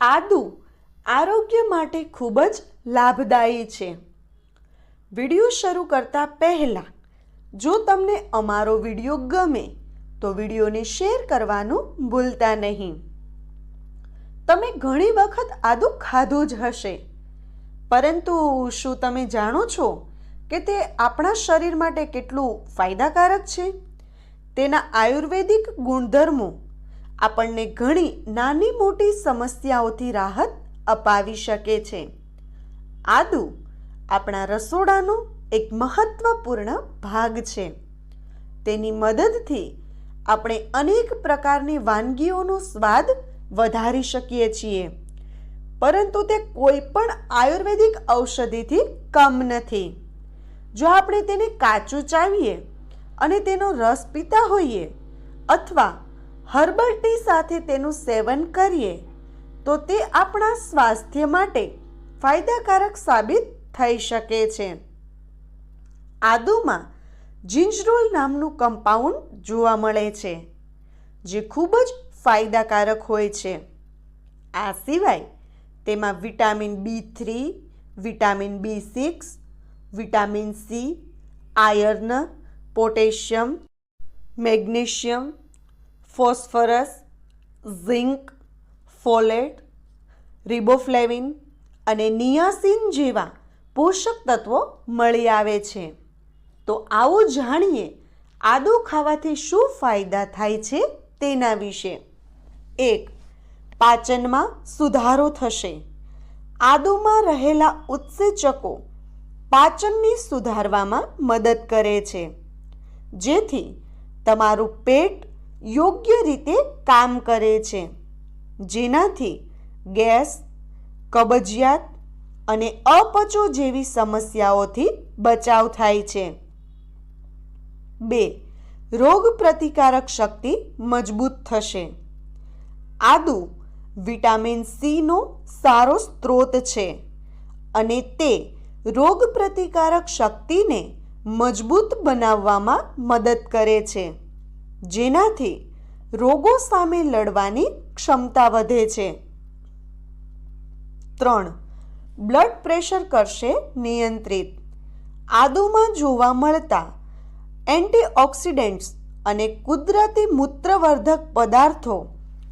આદુ આરોગ્ય માટે ખૂબ જ લાભદાયી છે. વીડિયો શરૂ કરતાં પહેલાં, જો તમને અમારો વીડિયો ગમે, તો વિડીયોને શેર કરવાનું ભૂલતા નહીં. તમે ઘણી વખત આદુ ખાધું જ હશે. પરંતુ શું તમે જાણો છો કે તે આપણા શરીર માટે કેટલું ફાયદાકારક છે? તેના આયુર્વેદિક ગુણધર્મો આપણને ઘણી નાની મોટી સમસ્યાઓથી રાહત અપાવી શકે છે. આદુ આપણા રસોડાનો એક મહત્વપૂર્ણ ભાગ છે. તેની મદદથી આપણે અનેક પ્રકારની વાનગીઓનો સ્વાદ વધારી શકીએ છીએ. પરંતુ તે કોઈ પણ આયુર્વેદિક ઔષધિથી કમ નથી. જો આપણે તેને કાચું ચાવીએ અને તેનો રસ પીતા હોઈએ અથવા હર્બલ ટી સાથે તેનું સેવન કરીએ, તો તે આપણા સ્વાસ્થ્ય માટે ફાયદાકારક સાબિત થઈ શકે છે. આદુમાં જિંજરોલ નામનું કમ્પાઉન્ડ જોવા મળે છે, જે ખૂબ જ ફાયદાકારક હોય છે. આ સિવાય તેમાં vitamin B three, vitamin B six, vitamin C, iron, potassium, magnesium phosphorus, zinc, folate, riboflavin અને નિયાસિન જેવા પોષક તત્વો મળી આવે છે. તો આવો જાણીએ આદુ ખાવાથી શું ફાયદા થાય છે તેના વિશે. એક, પાચનમાં સુધારો થશે. આદુમાં રહેલા ઉત્સેચકો પાચનને સુધારવામાં મદદ કરે છે. જેથી તમારું પેટ યોગ્ય રીતે કામ કરે છે. જેનાથી ગેસ, કબજિયાત અને અપચો જેવી સમસ્યાઓથી બચાવ થાય છે. બે, રોગ પ્રતિકારક શક્તિ મજબૂત થશે. આદુ વિટામિન સીનો સારો સ્ત્રોત છે અને તે રોગ પ્રતિકારક શક્તિને મજબૂત બનાવવામાં મદદ કરે છે. જેનાથી રોગો સામે લડવાની ક્ષમતા વધે છે. ત્રણ. બ્લડ પ્રેશર કરશે નિયંત્રિત. આદુમાં જોવા મળતા એન્ટીઓક્સિડન્ટ્સ અને કુદરતી મૂત્રવર્ધક પદાર્થો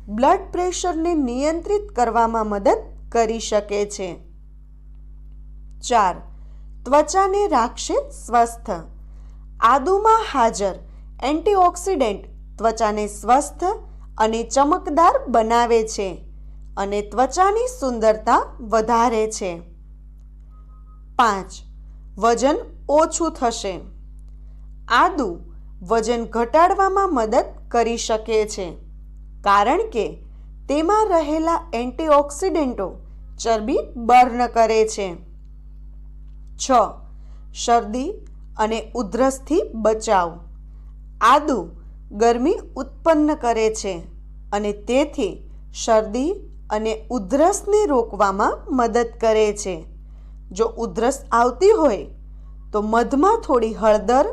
બ્લડ પ્રેશરને નિયંત્રિત કરવામાં મદદ કરી શકે છે. ચાર. ત્વચાને રાખશે સ્વસ્થ. આદુમાં હાજર એન્ટીઓક્સિડન્ટ ત્વચાને સ્વસ્થ અને ચમકદાર બનાવે છે અને ત્વચાની સુંદરતા વધારે છે. પાંચ, વજન ઓછું થશે. આદુ વજન ઘટાડવામાં મદદ કરી શકે છે, કારણ કે તેમાં રહેલા એન્ટીઓક્સિડન્ટો ચરબી બર્ન કરે છે. છ, શરદી અને ઉધરસથી બચાવ. આદુ ગરમી ઉત્પન્ન કરે છે અને તેથી શરદી અને ઉધરસને રોકવામાં મદદ કરે છે. જો ઉધરસ આવતી હોય, તો મધમાં થોડી હળદર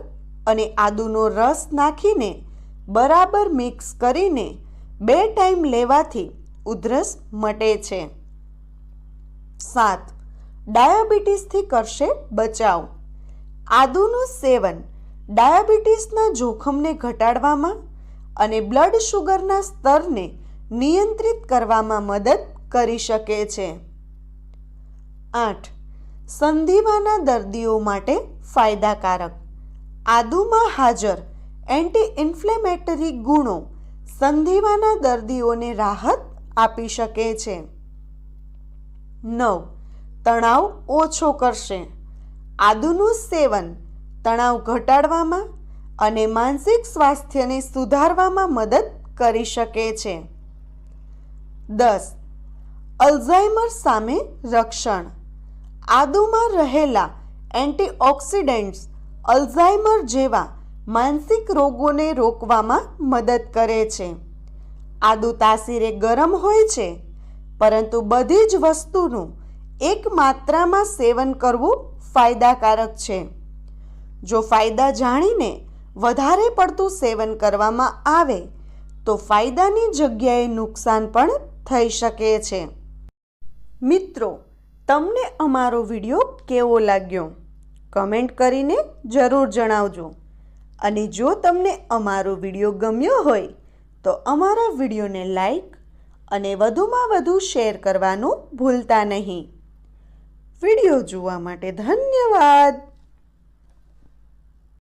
અને આદુનો રસ નાખીને બરાબર મિક્સ કરીને બે ટાઈમ લેવાથી ઉધરસ મટે છે. સાત, ડાયાબિટીસથી કરશે બચાવ. આદુનું સેવન ડાયાબિટીસના જોખમને ઘટાડવામાં અને બ્લડ શુગરના સ્તરને નિયંત્રિત કરવામાં મદદ કરી શકે છે. આઠ. સંધિવાના દર્દીઓ માટે ફાયદાકારક. આદુમાં હાજર એન્ટી ઇન્ફ્લેમેટરી ગુણો સંધિવાના દર્દીઓને રાહત આપી શકે છે. નવ. તણાવ ઓછો કરશે. આદુનું સેવન તણાવ ઘટાડવામાં અને માનસિક સ્વાસ્થ્યને સુધારવામાં મદદ કરી શકે છે. દસ, અલ્ઝાઇમર સામે રક્ષણ. આદુમાં રહેલા એન્ટીઓક્સિડન્ટ્સ અલ્ઝાઇમર જેવા માનસિક રોગોને રોકવામાં મદદ કરે છે. આદુ તાસીરે ગરમ હોય છે, પરંતુ બધી જ વસ્તુનું એક માત્રામાં સેવન કરવું ફાયદાકારક છે. જો ફાયદા જાણીને વધારે પડતું સેવન કરવામાં આવે, તો ફાયદાની જગ્યાએ નુકસાન પણ થઈ શકે છે. મિત્રો, તમને અમારો વીડિયો કેવો લાગ્યો? કમેન્ટ કરીને જરૂર જણાવજો. અને જો તમને અમારો વીડિયો ગમ્યો હોય, તો અમારા વિડીયોને લાઈક અને વધુમાં વધુ શેર કરવાનું ભૂલતા નહીં. વીડિયો જોવા માટે ધન્યવાદ.